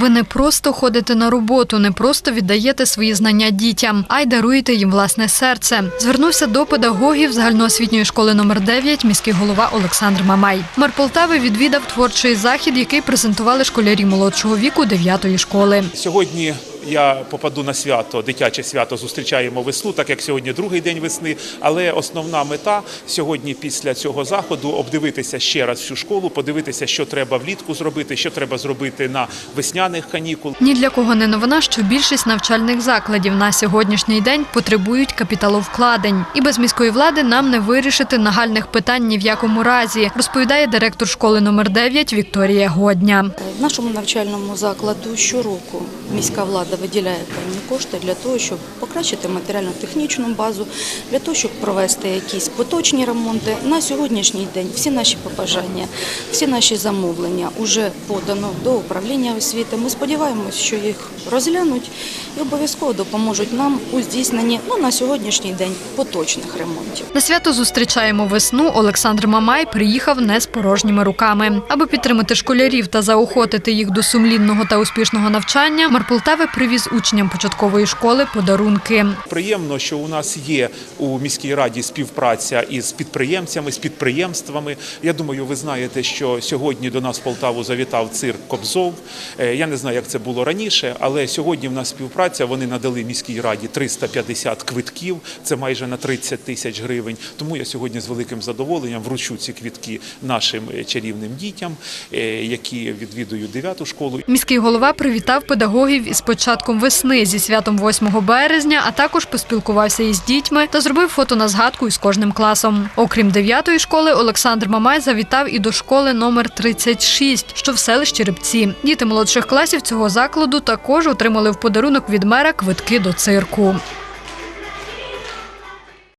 Ви не просто ходите на роботу, не просто віддаєте свої знання дітям, а й даруєте їм власне серце. Звернувся до педагогів загальноосвітньої школи номер 9 міський голова Олександр Мамай. Мер Полтави відвідав творчий захід, який презентували школярі молодшого віку 9-ї школи. Сьогодні я попаду на свято, дитяче свято. Зустрічаємо весну, так як сьогодні другий день весни. Але основна мета сьогодні, після цього заходу, обдивитися ще раз всю школу, подивитися, що треба влітку зробити, що треба зробити на весняних канікул. Ні для кого не новина, що більшість навчальних закладів на сьогоднішній день потребують капіталовкладень. І без міської влади нам не вирішити нагальних питань ні в якому разі, розповідає директор школи номер 9 Вікторія Годня. В нашому навчальному закладу щороку міська влада виділяє певні кошти для того, щоб покращити матеріально-технічну базу, для того, щоб провести якісь поточні ремонти. На сьогоднішній день всі наші побажання, всі наші замовлення вже подано до управління освіти. Ми сподіваємось, що їх розглянуть і обов'язково допоможуть нам у здійсненні ну, на сьогоднішній день поточних ремонтів. На свято зустрічаємо весну. Олександр Мамай приїхав не з порожніми руками. Аби підтримати школярів та заохотити їх до сумлінного та успішного навчання. Мер Полтави привіз учням початкової школи подарунки. Приємно, що у нас є у міській раді співпраця із підприємцями, з підприємствами. Я думаю, ви знаєте, що сьогодні до нас в Полтаву завітав цирк Кобзов. Е, Я не знаю, як це було раніше, але сьогодні в нас співпраця. Вони надали міській раді 350 квитків. Це майже на 30 тисяч гривень. Тому я сьогодні з великим задоволенням вручу ці квітки нашим е, чарівним дітям, е, які відвідують 9 школу. Міський голова привітав педагогів із початком весни зі святом 8 березня, а також поспілкувався із дітьми та зробив фото на згадку із кожним класом. Окрім 9-ї школи, Олександр Мамай завітав і до школи номер 36, що в селищі Рибці. Діти молодших класів цього закладу також отримали в подарунок від мера квитки до цирку.